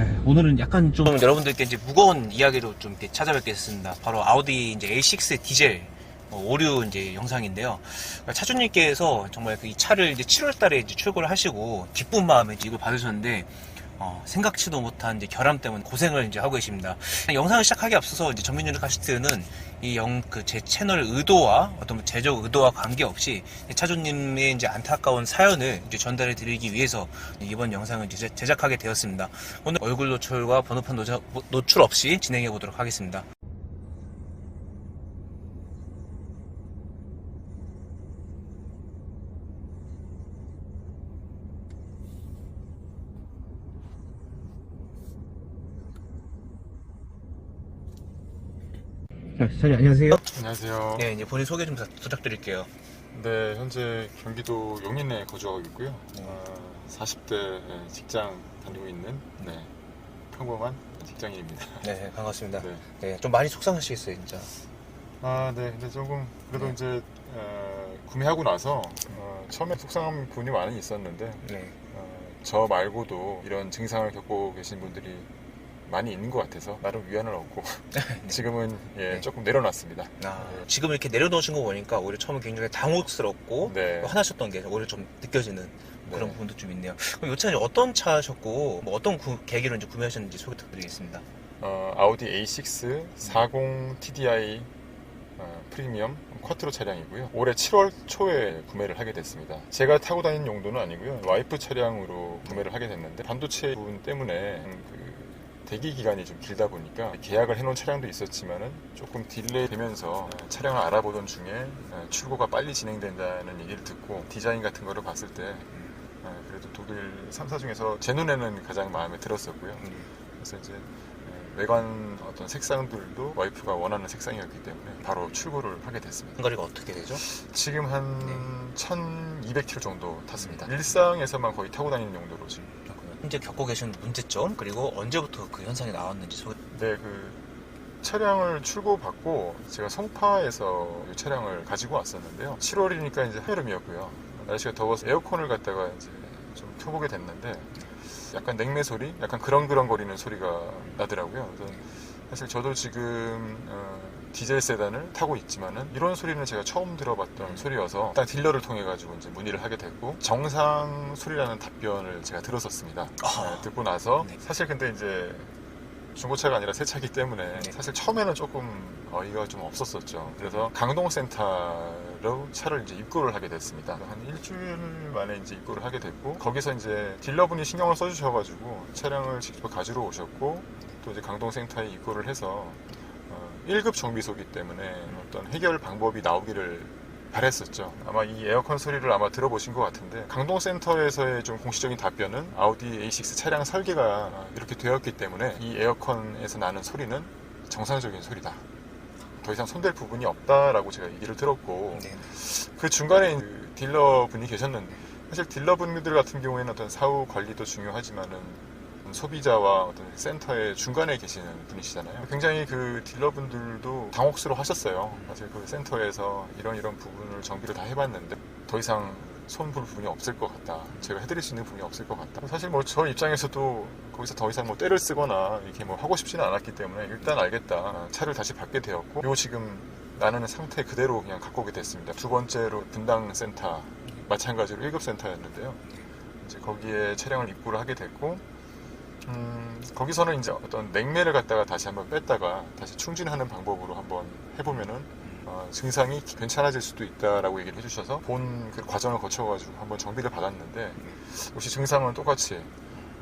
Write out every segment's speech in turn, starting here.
네, 오늘은 약간 좀 여러분들께 이제 무거운 이야기로 좀 이렇게 찾아뵙겠습니다. 바로 아우디 이제 A6 디젤 어, 오류 이제 영상인데요. 그러니까 차주님께서 정말 그이 차를 이제 7월달에 이제 출고를 하시고 기쁜 마음에 이걸 받으셨는데 어, 생각지도 못한 이제 결함 때문에 고생을 이제 하고 계십니다. 영상을 시작하기 앞서서 이제 전민준의 카시트는 이 영 그 제 채널 의도와 어떤 제작 의도와 관계없이 차주님의 이제 안타까운 사연을 이제 전달해 드리기 위해서 이번 영상을 이제 제- 제작하게 되었습니다. 오늘 얼굴 노출과 번호판 노출 없이 진행해 보도록 하겠습니다. 사장님 안녕하세요. 안녕하세요. 네. 네, 이제 본인 소개 좀 부- 부탁드릴게요. 현재 경기도 용인에 거주하고 있고요. 어, 40대 직장 다니고 있는 네, 평범한 직장인입니다. 네, 반갑습니다. 네. 네, 좀 많이 속상하시겠어요, 진짜. 아, 네. 근데 조금 그래도 네. 이제 어, 구매하고 나서 어, 처음에 속상한 부분이 많이 있었는데 네. 어, 저 말고도 이런 증상을 겪고 계신 분들이 많이 있는 것 같아서 나름 위안을 얻고 지금은 예, 네. 조금 내려놨습니다. 아, 지금 이렇게 내려놓으신 거 보니까 오히려 처음에 굉장히 당혹스럽고 네. 화나셨던 게 오히려 좀 느껴지는 그런 네. 부분도 좀 있네요. 그럼 이 차는 어떤 차셨고 뭐 어떤 구- 계기로 이제 구매하셨는지 소개 부탁드리겠습니다. 어, 아우디 A6 40 TDI 어, 프리미엄 쿼트로 차량이고요. 올해 7월 초에 구매를 하게 됐습니다. 제가 타고 다니는 용도는 아니고요. 와이프 차량으로 구매를 하게 됐는데 반도체 부분 때문에 음, 그 대기 기간이 좀 길다 보니까 계약을 해놓은 차량도 있었지만은 조금 딜레이 되면서 어, 차량을 알아보던 중에 어, 출고가 빨리 진행된다는 얘기를 듣고 디자인 같은 거를 봤을 때 어, 그래도 독일 3사 중에서 제 눈에는 가장 마음에 들었었고요. 그래서 이제 에, 외관 어떤 색상들도 와이프가 원하는 색상이었기 때문에 바로 출고를 하게 됐습니다. 한거리가 어떻게 되죠? 지금 한 네. 1200km 정도 탔습니다. 일상에서만 거의 타고 다니는 용도로 지금. 현재 겪고 계신 문제점 그리고 언제부터 그 현상이 나왔는지 소개. 네, 그 차량을 출고받고 제가 성파에서 이 차량을 가지고 왔었는데요. 7월이니까 이제 한여름이었고요. 날씨가 더워서 에어컨을 갖다가 이제 좀 켜보게 됐는데 약간 냉매 소리, 약간 그렁그렁 거리는 소리가 나더라고요. 사실 저도 지금 어, 디젤 세단을 타고 있지만은 이런 소리는 제가 처음 들어봤던 소리여서 일단 딜러를 통해 가지고 이제 문의를 하게 됐고 정상 소리라는 답변을 제가 들었었습니다. 아. 네, 듣고 나서 네. 사실 근데 이제 중고차가 아니라 새 차기 때문에 네. 사실 처음에는 조금 어이가 좀 없었었죠. 그래서 강동센터로 차를 이제 입고를 하게 됐습니다. 한 일주일 만에 이제 입고를 하게 됐고 거기서 이제 딜러분이 신경을 써주셔가지고 차량을 직접 가지러 오셨고 또 이제 강동센터에 입고를 해서 어, 1급 정비소기 때문에 어떤 해결 방법이 나오기를 바랬었죠. 아마 이 에어컨 소리를 아마 들어보신 것 같은데 강동센터에서의 좀 공식적인 답변은 아우디 A6 차량 설계가 이렇게 되었기 때문에 이 에어컨에서 나는 소리는 정상적인 소리다. 더 이상 손댈 부분이 없다라고 제가 얘기를 들었고 네. 그 중간에 그 딜러 분이 계셨는데 사실 딜러 분들 같은 경우에는 어떤 사후 관리도 중요하지만은 소비자와 어떤 센터의 중간에 계시는 분이시잖아요. 굉장히 그 딜러분들도 당혹스러워 하셨어요. 사실 그 센터에서 이런 이런 부분을 정비를 다 해봤는데 더 이상 손볼 부분이 없을 것 같다. 제가 해드릴 수 있는 부분이 없을 것 같다. 사실 뭐 저 입장에서도 거기서 더 이상 뭐 때를 쓰거나 이렇게 뭐 하고 싶지는 않았기 때문에 일단 알겠다. 차를 다시 받게 되었고, 요 지금 나는 상태 그대로 그냥 갖고 오게 됐습니다. 두 번째로 분당 센터 마찬가지로 1급 센터였는데요. 이제 거기에 차량을 입고를 하게 됐고, 음, 거기서는 이제 어떤 냉매를 갖다가 다시 한번 뺐다가 다시 충진하는 방법으로 한번 해보면은 어, 증상이 괜찮아질 수도 있다라고 얘기를 해주셔서 본 그 과정을 거쳐가지고 한번 정비를 받았는데 역시 증상은 똑같이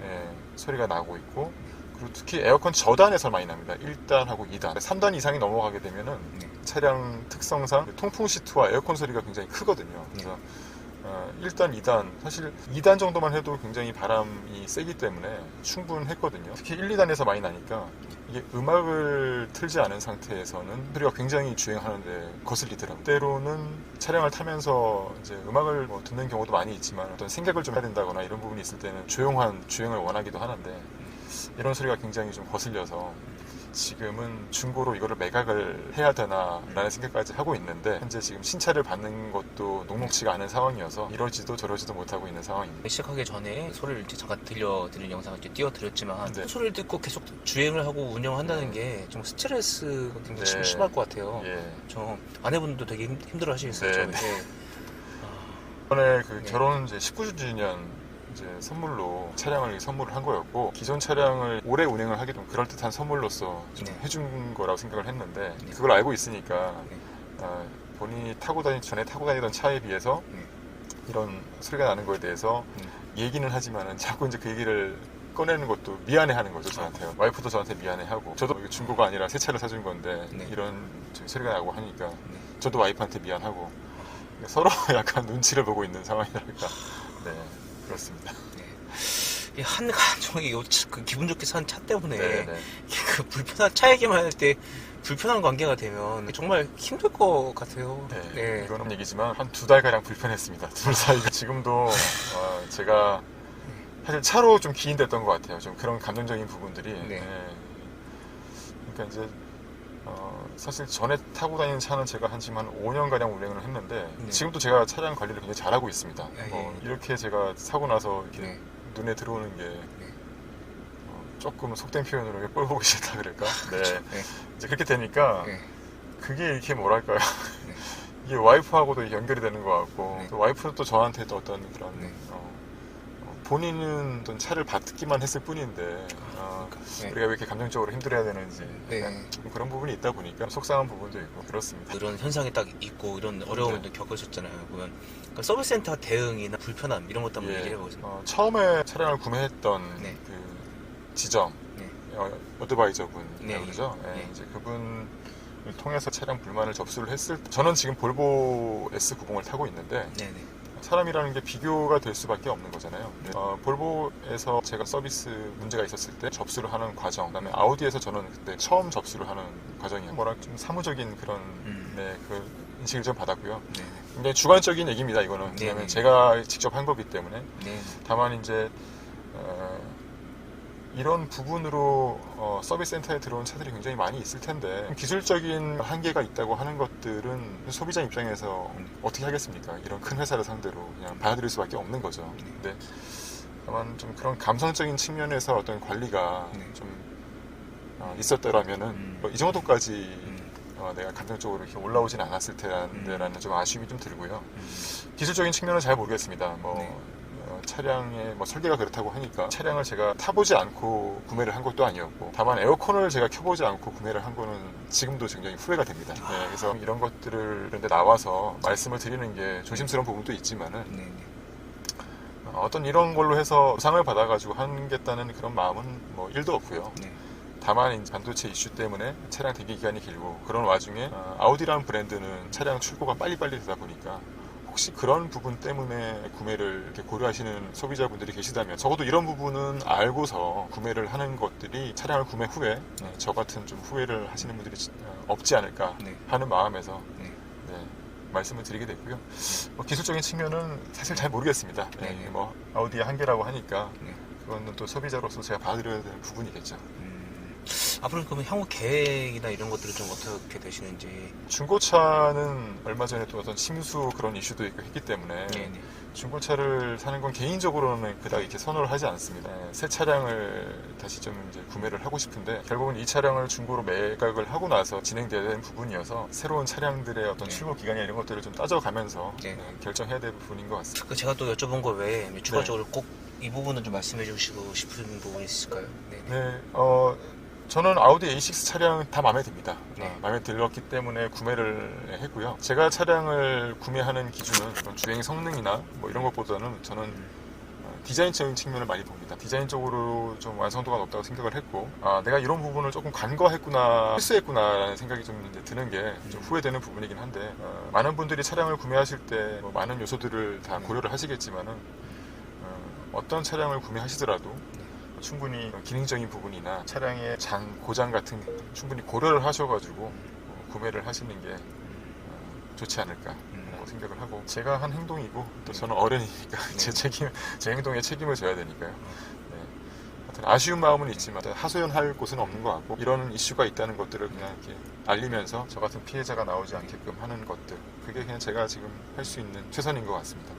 예, 소리가 나고 있고 그리고 특히 에어컨 저단에서 많이 납니다. 1단하고 2단, 3단 이상이 넘어가게 되면은 네. 차량 특성상 통풍 시트와 에어컨 소리가 굉장히 크거든요. 그래서 어, 1단, 2단 사실 2단 정도만 해도 굉장히 바람이 세기 때문에 충분했거든요. 특히 1, 2단에서 많이 나니까 이게 음악을 틀지 않은 상태에서는 소리가 굉장히 주행하는데 거슬리더라고요. 때로는 차량을 타면서 이제 음악을 뭐 듣는 경우도 많이 있지만 어떤 생각을 좀 해야 된다거나 이런 부분이 있을 때는 조용한 주행을 원하기도 하는데 이런 소리가 굉장히 좀 거슬려서 지금은 중고로 이거를 매각을 해야 되나라는 생각까지 하고 있는데 현재 지금 신차를 받는 것도 녹록치가 않은 상황이어서 이러지도 저러지도 못하고 있는 상황입니다. 시작하기 전에 소리를 이제 잠깐 들려드린 영상을 이제 띄워드렸지만 네. 소리를 듣고 계속 주행을 하고 운영한다는 게 좀 스트레스가 굉장히 심- 네. 심할 것 같아요. 예. 저 아내분도 되게 힘, 힘들어 하시겠어요. 네, 저 이제 이번에 그 네. 결혼 이제 19주년 이제 선물로 차량을 선물을 한 거였고 기존 차량을 오래 운행을 하기 좀 그럴듯한 선물로서 좀 네. 해준 거라고 생각을 했는데 네. 그걸 알고 있으니까 네. 아, 본인이 타고 다니 전에 타고 다니던 차에 비해서 네. 이런 소리가 나는 거에 대해서 네. 얘기는 하지만은 자꾸 이제 그 얘기를 꺼내는 것도 미안해하는 거죠 저한테 와이프도 저한테 미안해하고 저도 중고가 아니라 새 차를 사준 건데 네. 이런 좀 소리가 나고 하니까 네. 저도 와이프한테 미안하고 서로 약간 눈치를 보고 있는 상황이랄까 네 그렇습니다 이 한, 저기 요 차- 그 기분 좋게 산 차 때문에 네, 네. 그 불편한 차 얘기만 할 때 불편한 관계가 되면 정말 힘들 것 같아요. 네, 네. 이거는 얘기지만 한 두 달가량 불편했습니다. 둘 사이가 지금도 어, 제가 사실 차로 좀 기인됐던 것 같아요. 좀 그런 감정적인 부분들이. 네. 그러니까 이제 어, 사실 전에 타고 다니는 차는 제가 한 지금 한 5년가량 운행을 했는데 네. 지금도 제가 차량 관리를 굉장히 잘하고 있습니다. 아, 예. 어, 이렇게 제가 사고 나서 이렇게 네. 눈에 들어오는 게 어, 조금 속된 표현으로 꼴 보기 싫다 그럴까? 네. 네. 이제 그렇게 되니까 네. 그게 이렇게 뭐랄까요? 네. 이게 와이프하고도 연결이 되는 것 같고 네. 또 와이프도 또 저한테 또 어떤 그런 네. 어, 어, 본인은 어떤 차를 받기만 했을 뿐인데 어, 네. 우리가 왜 이렇게 감정적으로 힘들어야 되는지 네. 약간 좀 그런 부분이 있다 보니까 속상한 부분도 있고 그렇습니다. 이런 현상이 딱 있고 이런 어려움을 네. 겪으셨잖아요. 그러면 그 서비스 센터 대응이나 불편함 이런 것도 한번 예, 얘기를 해보겠습니다. 어, 처음에 차량을 구매했던 네. 그 지점 네. 어, 어드바이저 분 네. 그러죠. 예, 네. 이제 그분을 통해서 차량 불만을 접수를 했을 때 저는 지금 볼보 S90을 타고 있는데 네네. 사람이라는 게 비교가 될 수밖에 없는 거잖아요. 어, 볼보에서 제가 서비스 문제가 있었을 때 접수를 하는 과정, 그다음에 아우디에서 저는 그때 처음 접수를 하는 과정이에요. 뭐라 좀 사무적인 그런 음. 네, 그 인식을 좀 받았고요. 네. 굉장히 주관적인 얘기입니다. 이거는 네, 왜냐하면 네. 제가 직접 한 거기 때문에 네. 다만 이제 어, 이런 부분으로 어, 서비스 센터에 들어온 차들이 굉장히 많이 있을 텐데 기술적인 한계가 있다고 하는 것들은 소비자 입장에서 음. 어떻게 하겠습니까? 이런 큰 회사를 상대로 그냥 받아들일 수밖에 없는 거죠. 네. 근데 다만 좀 그런 감성적인 측면에서 어떤 관리가 네. 좀 어, 있었더라면은 음. 뭐 이 정도까지 음. 어, 내가 감정적으로 이렇게 올라오진 않았을 음. 텐데라는 좀 아쉬움이 좀 들고요. 음. 기술적인 측면은 잘 모르겠습니다. 뭐 네. 어, 차량의 뭐 설계가 그렇다고 하니까 차량을 제가 타보지 않고 구매를 한 것도 아니었고 다만 에어컨을 제가 켜보지 않고 구매를 한 거는 지금도 굉장히 후회가 됩니다. 네, 그래서 이런 것들을 그런데 나와서 말씀을 드리는 게 조심스러운 부분도 있지만은 네네. 어, 어떤 이런 걸로 해서 보상을 받아가지고 하겠다는 그런 마음은 뭐 1도 없고요. 네. 다만 반도체 이슈 때문에 차량 대기 기간이 길고 그런 와중에 어, 아우디라는 브랜드는 차량 출고가 빨리빨리 되다 보니까 혹시 그런 부분 때문에 구매를 고려하시는 소비자분들이 계시다면 적어도 이런 부분은 알고서 구매를 하는 것들이 차량을 구매 후에 어, 저 같은 좀 후회를 하시는 분들이 지- 어, 없지 않을까 네. 하는 마음에서 네. 네, 말씀을 드리게 됐고요. 뭐 기술적인 측면은 사실 잘 모르겠습니다. 네, 네. 뭐 아우디의 한계라고 하니까 네. 그거는 또 소비자로서 제가 받아들여야 되는 부분이겠죠. 음. 앞으로 그러면 향후 계획이나 이런 것들은 좀 어떻게 되시는지. 중고차는 얼마 전에 또 어떤 침수 그런 이슈도 있고 했기 때문에 네네. 중고차를 사는 건 개인적으로는 그닥 이렇게 선호를 하지 않습니다. 네, 새 차량을 다시 좀 이제 구매를 하고 싶은데 결국은 이 차량을 중고로 매각을 하고 나서 진행돼야 되는 부분이어서 새로운 차량들의 어떤 네. 출고 기간이나 이런 것들을 좀 따져가면서 네. 네, 결정해야 될 부분인 것 같습니다. 그 제가 또 여쭤본 거 외에 네. 추가적으로 꼭이 부분은 좀 말씀해 주시고 싶은 부분이 있을까요? 네. 네, 어, 저는 아우디 A6 차량 다 마음에 듭니다. 네. 어, 마음에 들었기 때문에 구매를 했고요. 제가 차량을 구매하는 기준은 어떤 주행 성능이나 뭐 이런 것보다는 저는 어, 디자인적인 측면을 많이 봅니다. 디자인적으로 좀 완성도가 높다고 생각을 했고, 아, 내가 이런 부분을 조금 간과했구나, 실수했구나라는 생각이 좀 이제 드는 게 좀 후회되는 부분이긴 한데, 어, 많은 분들이 차량을 구매하실 때 뭐 많은 요소들을 다 고려를 하시겠지만은, 어, 떤 차량을 구매하시더라도 충분히 기능적인 부분이나 차량의 장, 고장 같은 게 충분히 고려를 하셔가지고 어, 구매를 하시는 게 어, 좋지 않을까 라고 생각을 하고 제가 한 행동이고 또 저는 어른이니까 제 책임, 제 행동에 책임을 져야 되니까요. 네. 아쉬운 마음은 있지만 하소연할 곳은 없는 것 같고 이런 이슈가 있다는 것들을 그냥 이렇게 알리면서 저 같은 피해자가 나오지 않게끔 하는 것들 그게 그냥 제가 지금 할 수 있는 최선인 것 같습니다.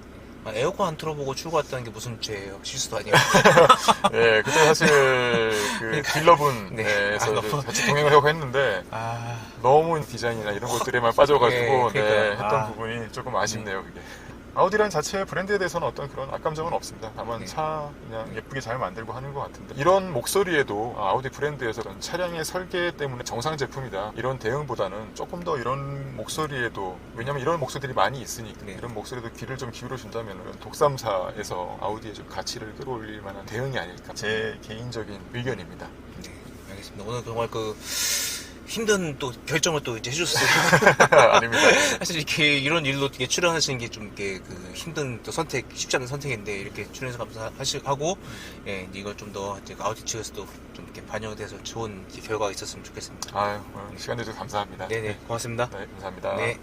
아, 에어컨 안 틀어보고 출고했다는 게 무슨 죄예요? 실수도 아니에요. 예, 그때 사실 그 그러니까. 딜러분에서 네. 아, 너무- 같이 동행을 하고 했는데 아, 너무 디자인이나 이런 것들에만 빠져가지고 네, 네, 그러니까요. 했던 아. 부분이 조금 아쉽네요 그게. 아우디란 자체의 브랜드에 대해서는 어떤 그런 악감정은 없습니다. 다만 네. 차 그냥 예쁘게 잘 만들고 하는 것 같은데 이런 목소리에도 아, 아우디 브랜드에서 어떤 차량의 설계 때문에 정상 제품이다 이런 대응보다는 조금 더 이런 목소리에도 왜냐면 이런 목소리들이 많이 있으니까 네. 이런 목소리도 귀를 좀 기울여 준다면 독삼사에서 아우디의 좀 가치를 끌어올릴 만한 대응이 아닐까 제 개인적인 의견입니다. 네, 알겠습니다. 오늘 정말 그 힘든 또 결정을 또 이제 해줬어요. 아닙니다. 사실 이렇게 이런 일로 이렇게 출연하시는 게 좀 이렇게 그 힘든 또 선택, 쉽지 않은 선택인데 이렇게 출연해서 감사하시고 예, 이제 이걸 좀더 아우디 측에서도 좀 이렇게 반영돼서 좋은 이제 결과가 있었으면 좋겠습니다. 아유, 시간 내주셔서 감사합니다. 네네, 고맙습니다. 네, 감사합니다. 네.